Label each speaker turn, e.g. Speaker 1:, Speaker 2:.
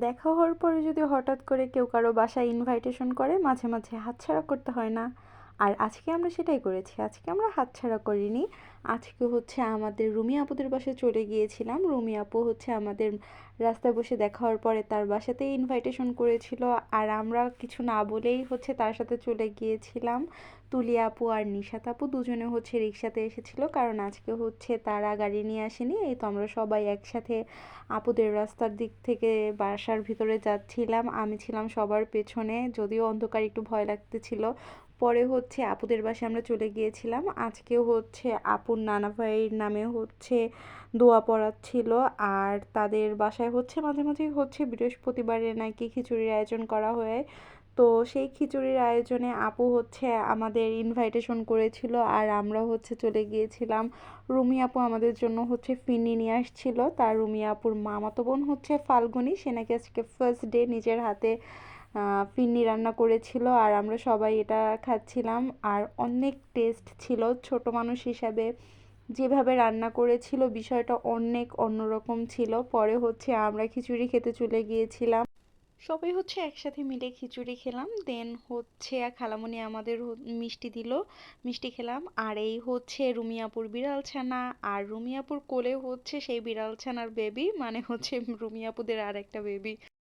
Speaker 1: দেখা হওয়ার পরে যদি হঠাৎ করে কেউ কারও বাসায় ইনভাইটেশন করে, মাঝে মাঝে হাতছাড়া করতে হয় না। আর আজকে আমরা সেটাই করেছি। আজকে আমরা হাতছাড়া করিনি। আজকে হচ্ছে আমাদের রুমি আপুদের বাসায় চলে গিয়েছিলাম। রুমি আপু হচ্ছে আমাদের রাস্তায় বসে দেখা হওয়ার পরে তার বাসাতেই ইনভাইটেশন করেছিল। আর আমরা কিছু না বলেই হচ্ছে তার সাথে চলে গিয়েছিলাম। তুলি আপু আর নিশাত আপু দুজনে হচ্ছে রিক্সাতে এসেছিল। কারণ আজকে হচ্ছে তারা গাড়ি নিয়ে আসেনি। এই তো আমরা সবাই একসাথে আপুদের রাস্তার দিক থেকে বাসার ভিতরে যাচ্ছিলাম। আমি ছিলাম সবার পেছনে, যদিও অন্ধকার একটু ভয় লাগতেছিল। পরে হচ্ছে আপুদের বাসায় আমরা চলে গিয়েছিলাম। আজকেও হচ্ছে আপুর নানা ভাইয়ের নামে হচ্ছে দোয়া পড়াচ্ছিল। আর তাদের বাসায় হচ্ছে মাঝে মাঝে হচ্ছে বৃহস্পতিবারে নাকি খিচুড়ির আয়োজন করা হয়। তো সেই খিচুড়ির আয়োজনে আপু হচ্ছে আমাদের ইনভাইটেশন করেছিল আর আমরা হচ্ছে চলে গিয়েছিলাম। রুমি আপু আমাদের জন্য হচ্ছে ফিরনি নিয়ে আসছিল। তার রুমি আপুর মামাতো বোন হচ্ছে ফাল্গুনি। সে নাকি আজকে ফার্স্ট ডে নিজের হাতে ফিরনি রান্না করেছিল আর আমরা সবাই এটা খাচ্ছিলাম। আর অনেক টেস্ট ছিল ছোট মানুষ হিসাবে। যেভাবে রান্না করেছিল বিষয়টা অনেক অন্যরকম ছিল। পরে হচ্ছে আমরা খিচুড়ি খেতে চলে গিয়েছিলাম। সবাই হচ্ছে একসাথে মিলে খিচুড়ি খেলাম। দেন হচ্ছে খালামণি আমাদের মিষ্টি দিল, মিষ্টি খেলাম। আর এই হচ্ছে রুমিয়াপুর বিড়াল ছানা আর রুমিয়াপুর কোলে হচ্ছে সেই বিড়াল ছানার বেবি মানে হচ্ছে রুমিয়াপুদের আর একটা বেবি